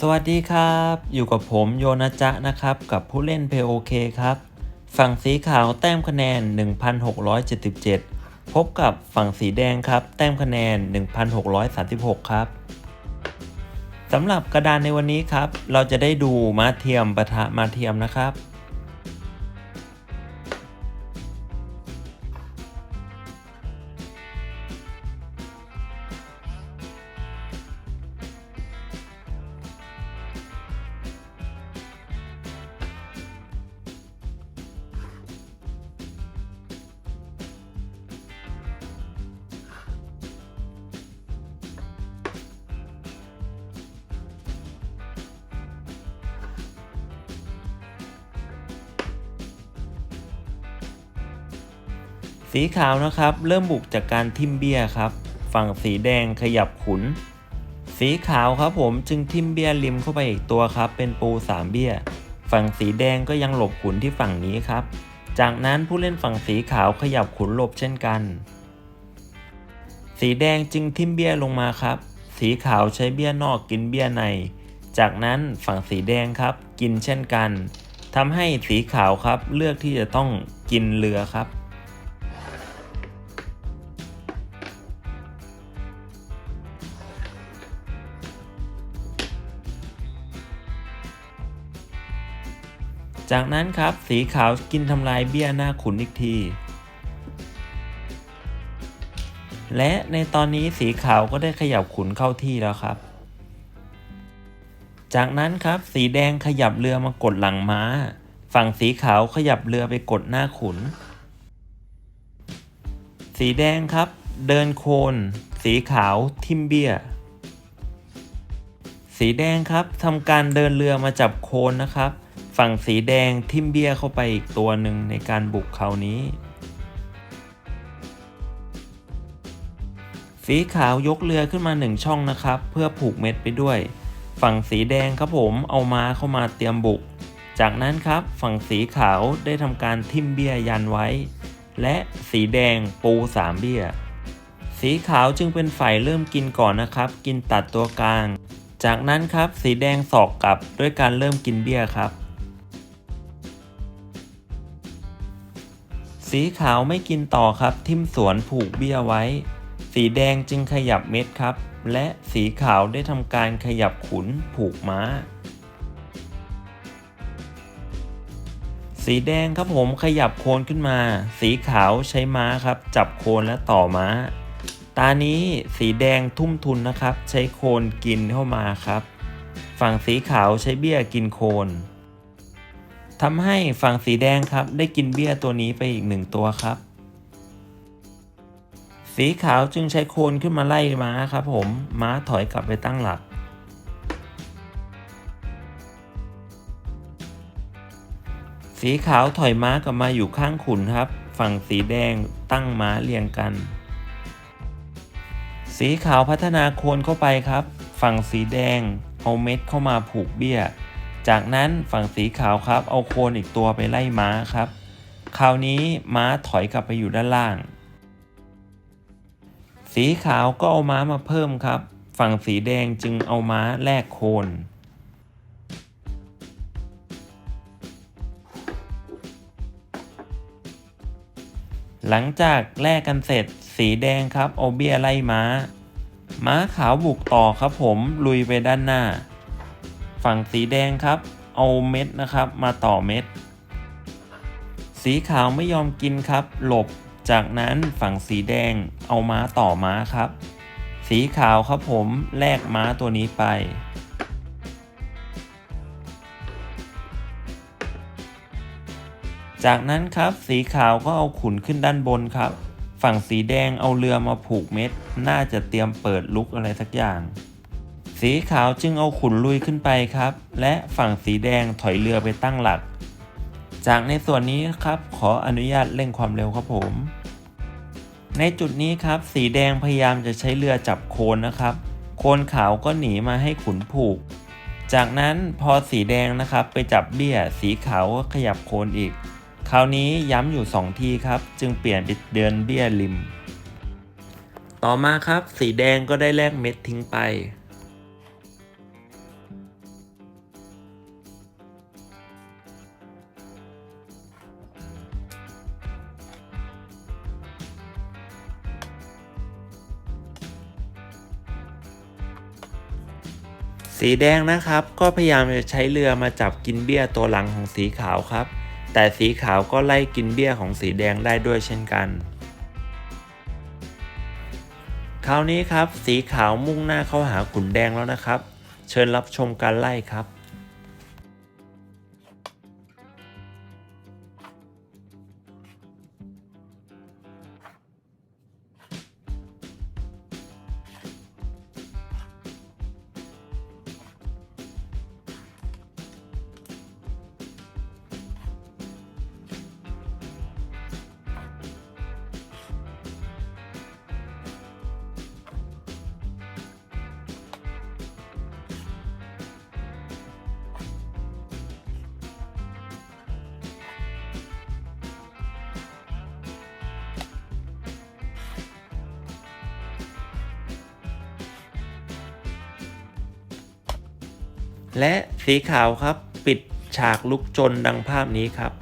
สวัสดีครับ อยู่กับผมโยนาจะนะครับ กับผู้เล่น POK ครับ ฝั่งสีขาวแต้มคะแนน 1,677 พบกับฝั่งสีแดงครับ แต้มคะแนน 1,636 ครับสำหรับกระดานในวันนี้ครับ เราจะได้ดูมาเทียมปะทะมาเทียมนะครับ สีขาวนะครับ เริ่มบุกจากการทิมเบี้ยครับ ฝั่งสีแดงขยับขุน สีขาวครับผมจึงทิมเบี้ยริมเข้าไปอีกตัวครับ เป็นปูสามเบี้ยฝั่งสีแดงก็ยังหลบขุนที่ฝั่งนี้ครับ จากนั้นผู้เล่นฝั่งสีขาวขยับขุนหลบเช่นกัน สีแดงจึงทิมเบี้ยลงมาครับ สีขาวใช้เบี้ยนอกกินเบี้ยใน จากนั้นฝั่งสีแดงครับ กินเช่นกันทำให้สีขาวครับเลือกที่จะต้องกินเรือครับ จากนั้นครับสีขาวกินทำลายเบี้ยหน้าขุนอีกที และในตอนนี้สีขาวก็ได้ขยับขุนเข้าที่แล้วครับ จากนั้นครับสีแดงขยับเรือมากดหลังม้า ฝั่งสีขาวขยับเรือไปกดหน้าขุน สีแดงครับ เดินโคน สีขาวทิมเบี้ยสีแดงครับทำการเดินเรือมาจับโคนนะครับ ฝั่งสีแดงทิมเบียเข้าไปอีกตัวหนึ่งในการบุกคราวนี้ สีขาวยกเรือขึ้นมาหนึ่งช่องนะครับ เพื่อผูกเม็ดไปด้วย ฝั่งสีแดงครับผมเอามาเข้ามาเตรียมบุก จากนั้นครับฝั่งสีขาวได้ทำการทิมเบียยันไว้ และสีแดงปูสามเบี้ยสีขาวจึงเป็นฝ่ายเริ่มกินก่อนนะครับ กินตัดตัวกลาง จากนั้นครับสีแดงสอกกลับด้วยการเริ่มกินเบี้ยครับ สีขาวไม่กินต่อครับ ทิมสวนผูกเบี้ยไว้ สีแดงจึงขยับเม็ดครับ และสีขาวได้ทำการขยับขุนผูกม้า สีแดงครับผมขยับโคนขึ้นมา สีขาวใช้ม้าครับ จับโคนและต่อม้า ตานี้สีแดงทุ่มทุนนะครับ ใช้โคนกินเข้ามาครับ ฝั่งสีขาวใช้เบี้ยกินโคน ทำให้ฝั่งสีแดงครับ ได้กินเบี้ยตัวนี้ไปอีกหนึ่งตัวครับ สีขาวจึงใช้โคนขึ้นมาไล่ม้าครับผมม้าถอยกลับไปตั้งหลัก สีขาวถอยม้ากลับมาอยู่ข้างขุนครับ ฝั่งสีแดงตั้งม้าเรียงกัน สีขาวพัฒนาโคนเข้าไปครับ ฝั่งสีแดงเอาเม็ดเข้ามาผูกเบี้ย จากนั้นฝั่งสีขาวครับ เอาโคนอีกตัวไปไล่ม้าครับ คราวนี้ม้าถอยกลับไปอยู่ด้านล่าง สีขาวก็เอาม้ามาเพิ่มครับ ฝั่งสีแดงจึงเอาม้าแลกโคนหลังจากแลกกันเสร็จ สีแดงครับเอาเบี้ยไล่ม้า ม้าขาวบุกต่อครับผมลุยไปด้านหน้า ฝั่งสีแดงครับ เอาเม็ดนะครับมาต่อเม็ด สีขาวไม่ยอมกินครับ หลบ จากนั้นฝั่งสีแดงเอาม้าต่อม้าครับ สีขาวครับผมแลกม้าตัวนี้ไปจากนั้นครับสีขาวก็เอาขุนขึ้นด้านบนครับ ฝั่งสีแดงเอาเรือมาผูกเม็ด น่าจะเตรียมเปิดลุกอะไรสักอย่าง สีขาวจึงเอาขุนลุยขึ้นไปครับ และฝั่งสีแดงถอยเรือไปตั้งหลัก จากในส่วนนี้ครับขออนุญาตเร่งความเร็วครับผม ในจุดนี้ครับสีแดงพยายามจะใช้เรือจับโคนนะครับ โคนขาวก็หนีมาให้ขุนผูก จากนั้นพอสีแดงนะครับไปจับเบี้ย สีขาวก็ขยับโคนอีก คราวนี้ย้ำอยู่ 2 ทีครับ จึงเปลี่ยนเป็นเดินเบี้ยริม ต่อมาครับสีแดงก็ได้แลกเม็ดทิ้งไป สีแดงนะครับ ก็พยายามจะใช้เรือมาจับกินเบี้ยตัวหลังของสีขาวครับ แต่สีขาวก็ไล่กินเบี้ยของสีแดงได้ด้วยเช่นกันคราวนี้ครับ สีขาวมุ่งหน้าเข้าหาขุนแดงแล้วนะครับ เชิญรับชมการไล่ครับ และสีขาวครับ ปิดฉากลุกจนดังภาพนี้ครับ